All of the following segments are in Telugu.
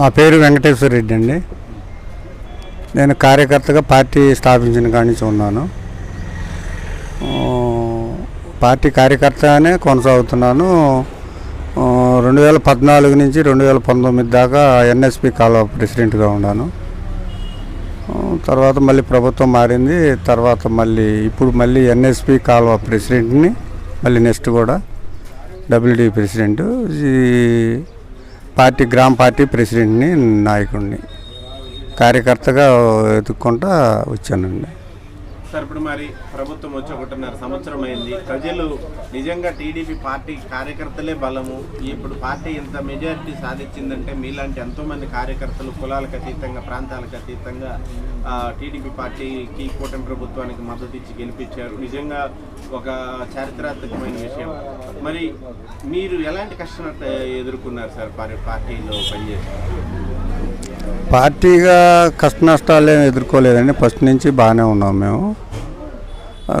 నా పేరు వెంకటేశ్వర రెడ్డి అండి. నేను కార్యకర్తగా పార్టీ స్థాపించిన కాడి నుంచి ఉన్నాను. పార్టీ కార్యకర్తగానే కొనసాగుతున్నాను. రెండు వేల పద్నాలుగు నుంచి రెండు వేల పంతొమ్మిది దాకా ఎన్ఎస్పి కాలువ ప్రెసిడెంట్గా ఉన్నాను. తర్వాత మళ్ళీ ప్రభుత్వం మారింది. తర్వాత మళ్ళీ ఇప్పుడు మళ్ళీ ఎన్ఎస్పి కాలువ ప్రెసిడెంట్ని మళ్ళీ నెక్స్ట్ కూడా డబ్ల్యూడి ప్రెసిడెంట్. ఈ పార్టీ గ్రామ పార్టీ ప్రెసిడెంట్ని నాయకుడిని కార్యకర్తగా ఎదుక్కుంటా వచ్చానండి. సార్ ఇప్పుడు మరి ప్రభుత్వం వచ్చి ఒకటిన్నర సంవత్సరం అయింది. ప్రజలు నిజంగా టీడీపీ పార్టీ కార్యకర్తలే బలము. ఇప్పుడు పార్టీ ఇంత మెజారిటీ సాధించిందంటే మీలాంటి ఎంతోమంది కార్యకర్తలు కులాలకు అతీతంగా ప్రాంతాలకు అతీతంగా టీడీపీ పార్టీకి కూటమి ప్రభుత్వానికి మద్దతు ఇచ్చి గెలిపించారు. నిజంగా ఒక చారిత్రాత్మకమైన విషయం. మరి మీరు ఎలాంటి కష్టం ఎదుర్కొన్నారు సార్ పార్టీలో పనిచేస్తారు పార్టీగా కష్ట నష్టాలు ఏమి ఎదుర్కోలేదండి. ఫస్ట్ నుంచి బాగానే ఉన్నాం మేము.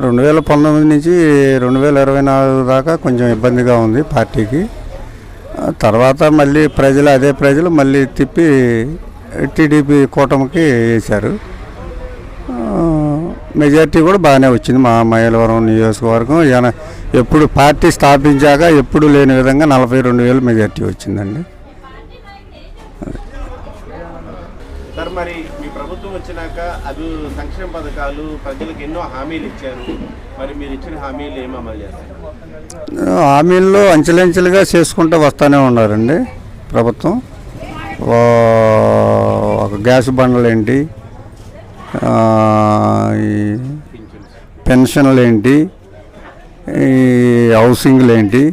రెండు వేల పంతొమ్మిది నుంచి రెండు వేల ఇరవై నాలుగు దాకా కొంచెం ఇబ్బందిగా ఉంది పార్టీకి. తర్వాత మళ్ళీ ప్రజలు అదే ప్రజలు మళ్ళీ తిప్పి టీడీపీ కూటమికి వేశారు. మెజార్టీ కూడా బాగానే వచ్చింది మా మైలవరం నియోజకవర్గం. ఈయన ఎప్పుడు పార్టీ స్థాపించాక ఎప్పుడు లేని విధంగా నలభై రెండు వేలు మెజార్టీ వచ్చిందండి. సార్ మరి మీ ప్రభుత్వం వచ్చినాక అభి సంక్షేమ పథకాలు ప్రజలకు ఎన్నో హామీలు ఇచ్చారు. మరి మీరు ఇచ్చిన హామీలు ఏం అమలు చేస్తారు? హామీల్లో అంచెలంచెలుగా చేసుకుంటూ వస్తూనే ఉన్నారండి ప్రభుత్వం. ఒక గ్యాస్ బండలు ఏంటి? పెన్షన్లు ఏంటి? ఈ హౌసింగ్లు ఏంటి?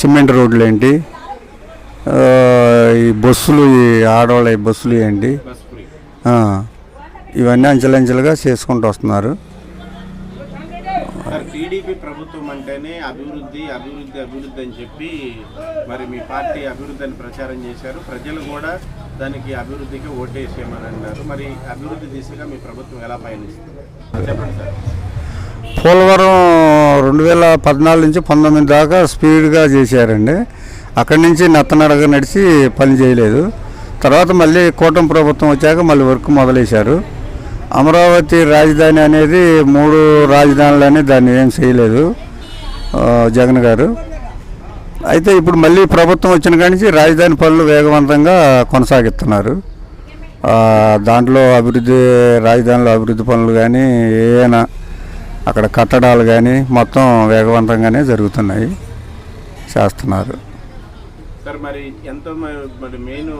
సిమెంట్ రోడ్లు ఏంటి? ఈ బస్సులు ఈ ఆడవాళ్ళ బస్సులు ఏంటి? ఇవన్నీ అంచెలంచెలుగా చేసుకుంటూ వస్తున్నారు. టీడీపీ ప్రభుత్వం అంటేనే అభివృద్ధి అభివృద్ధి అభివృద్ధి అని చెప్పి మరి మీ పార్టీ అభివృద్ధి అని ప్రచారం చేశారు. ప్రజలు కూడా దానికి అభివృద్ధికి ఓటేసేయమని అన్నారు. మరి అభివృద్ధి దిశగా మీ ప్రభుత్వం ఎలా పయనిస్తుంది? చెప్పండి సార్. పోలవరం రెండు వేల పద్నాలుగు నుంచి పంతొమ్మిది దాకా స్పీడ్గా చేశారండి. అక్కడి నుంచి నత్తనడగా నడిచి పని చేయలేదు. తర్వాత మళ్ళీ కూటమి ప్రభుత్వం వచ్చాక మళ్ళీ వర్క్ మొదలేశారు. అమరావతి రాజధాని అనేది మూడు రాజధానులని దాన్ని ఏం చేయలేదు జగన్ గారు. అయితే ఇప్పుడు మళ్ళీ ప్రభుత్వం వచ్చిన కానించి రాజధాని పనులు వేగవంతంగా కొనసాగిస్తున్నారు. దాంట్లో అభివృద్ధి రాజధానిలో అభివృద్ధి పనులు కానీ ఏమైనా అక్కడ కట్టడాలు కానీ మొత్తం వేగవంతంగానే జరుగుతున్నాయి చేస్తున్నారు. సార్ మరి ఎంతో మరి మెయిన్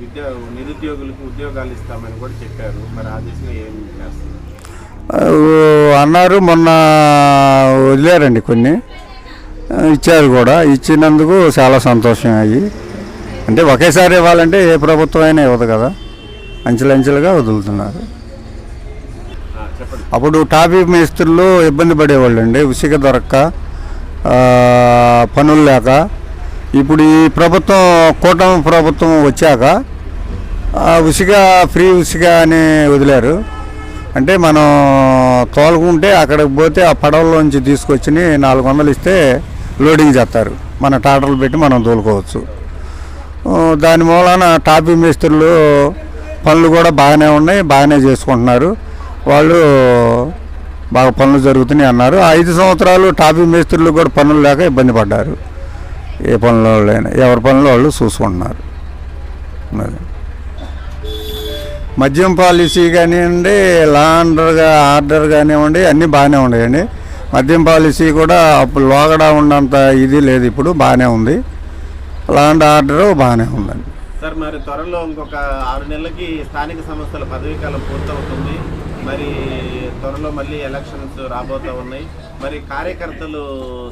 విద్యా నిరుద్యోగులకు ఉద్యోగాలు ఇస్తామని కూడా చెప్పారు. మరి ఆ దిశగా ఏం చేస్తారు? అన్నారు మొన్న వదిలేరండి కొన్ని. ఇచ్చారు కూడా. ఇచ్చినందుకు చాలా సంతోషం అయ్యి. అంటే ఒకేసారి ఇవ్వాలంటే ఏ ప్రభుత్వం అయినా ఇవ్వదు కదా. అంచెలంచెలుగా వదులుతున్నారు. అప్పుడు టాపీ మేస్త్రులు ఇబ్బంది పడేవాళ్ళు అండి ఉసిక దొరక్క పనులు లేక ఇప్పుడు ఈ ప్రభుత్వం కూటమి ప్రభుత్వం వచ్చాక ఉసిగా ఫ్రీ ఉసిగా అని వదిలారు. అంటే మనం తోలుకుంటే అక్కడికి పోతే ఆ పడవలోంచి తీసుకొచ్చి నాలుగు వందలు ఇస్తే లోడింగ్ చేస్తారు. మన టాటర్లు పెట్టి మనం తోలుకోవచ్చు. దాని మూలాన టాపీ మేస్త్రులు పనులు కూడా బాగానే ఉన్నాయి బాగానే చేసుకుంటున్నారు. వాళ్ళు బాగా పనులు జరుగుతున్నాయి అన్నారు. ఐదు సంవత్సరాలు టాపీ మేస్త్రులు కూడా పనులు లేక ఇబ్బంది పడ్డారు. ఏ పనుల వాళ్ళైనా ఎవరి పనుల వాళ్ళు చూసుకుంటున్నారు. మరి. మద్యం పాలసీ కానివ్వండి లా ఆర్డర్ కానివ్వండి అన్నీ బాగానే ఉన్నాయండి. మద్యం పాలసీ కూడా అప్పుడు లోగడా ఉన్నంత ఇది లేదు ఇప్పుడు బాగానే ఉంది. లా అండ్ ఆర్డర్ బాగానే ఉందండి. సార్ మరి త్వరలో ఇంకొక ఆరు నెలలకి స్థానిక సంస్థల పదవీకాలం పూర్తవుతుంది. మరి త్వరలో మళ్ళీ ఎలక్షన్స్ రాబోతా ఉన్నాయి. మరి కార్యకర్తలు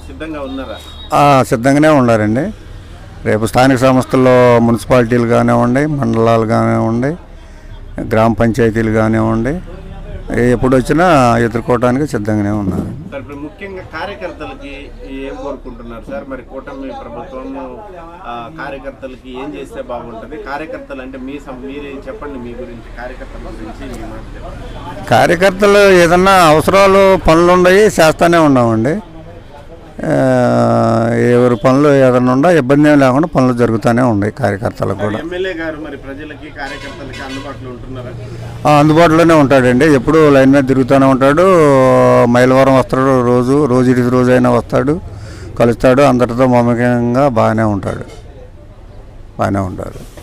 సిద్ధంగా ఉన్నారా? సిద్ధంగానే ఉన్నారండి. రేపు స్థానిక సంస్థల్లో మున్సిపాలిటీలు కానివ్వండి మండలాలు కానివ్వండి గ్రామ పంచాయతీలు కానివ్వండి ఎప్పుడు వచ్చినా ఎదుర్కోవడానికి సిద్ధంగానే ఉన్నారు. సార్ ఇప్పుడు ముఖ్యంగా కార్యకర్తలకి ఏం కోరుకుంటున్నారు సార్? మరి కూటమి ప్రభుత్వం కార్యకర్తలకి ఏం చేస్తే బాగుంటుంది? కార్యకర్తలు అంటే మీ మీరు చెప్పండి మీ గురించి కార్యకర్తల గురించి ఏదన్నా అవసరాలు పనులు ఉన్నాయి చేస్తూనే ఉన్నామండి. ఎవరు పనులు ఏదైనా ఉండా ఇబ్బంది ఏం లేకుండా పనులు జరుగుతూనే ఉన్నాయి కార్యకర్తలకు కూడా. అందుబాటులోనే ఉంటాడండి. ఎప్పుడు లైన్ మీద తిరుగుతూనే ఉంటాడు. మైలవరం వస్తాడు రోజు రోజు ఇటు రోజు అయినా వస్తాడు. కలుస్తాడు. అందరితో మమకంగా బాగానే ఉంటాడు. బాగానే ఉంటాడు.